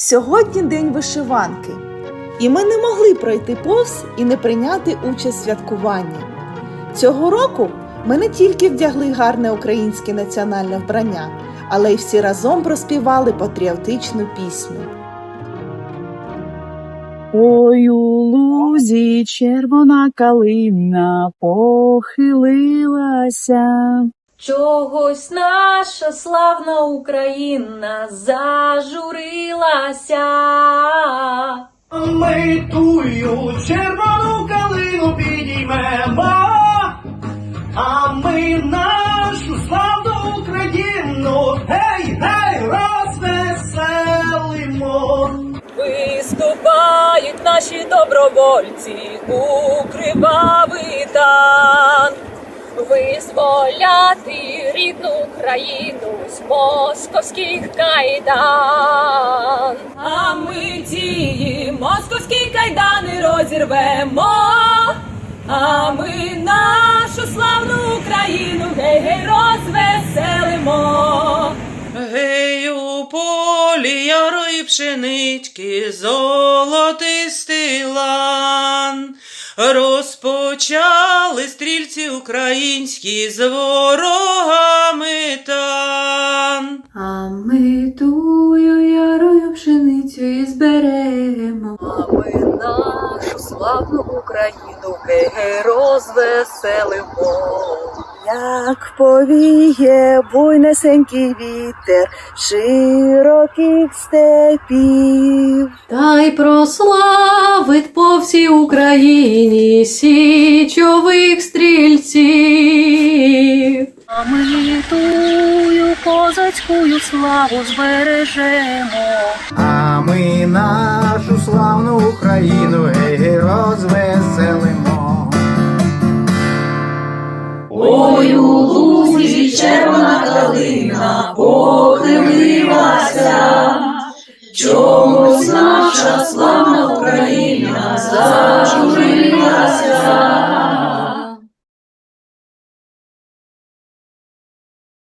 Сьогодні день вишиванки, і ми не могли пройти повз і не прийняти участь в святкуванні. Цього року ми не тільки вдягли гарне українське національне вбрання, але й всі разом проспівали патріотичну пісню. Ой, у лузі червона калина похилилася. Чогось наша славна Україна зажурилася. Ми тую червону калину підіймемо, а ми нашу славну Україну, гей, гей, розвеселимо. Виступають наші добровольці у кривавий дан. Визволяти рідну Україну з московських кайдан. А ми ті московські кайдани розірвемо. А ми нашу славну Україну гей-гей розвеселимо. Гей, у полі ярої пшенички, золотистий лан. Розпочали стрільці українські з ворогами там. А ми тую ярою пшеницю і зберемо. А ми нашу славну Україну розвеселимо. Як повіє буйнесенький вітер широких степів. Та й прославить по всій Україні січових стрільців. А ми тую козацькую славу збережемо. А ми нашу славну Україну і червона калина похилилася, чомусь наша слава.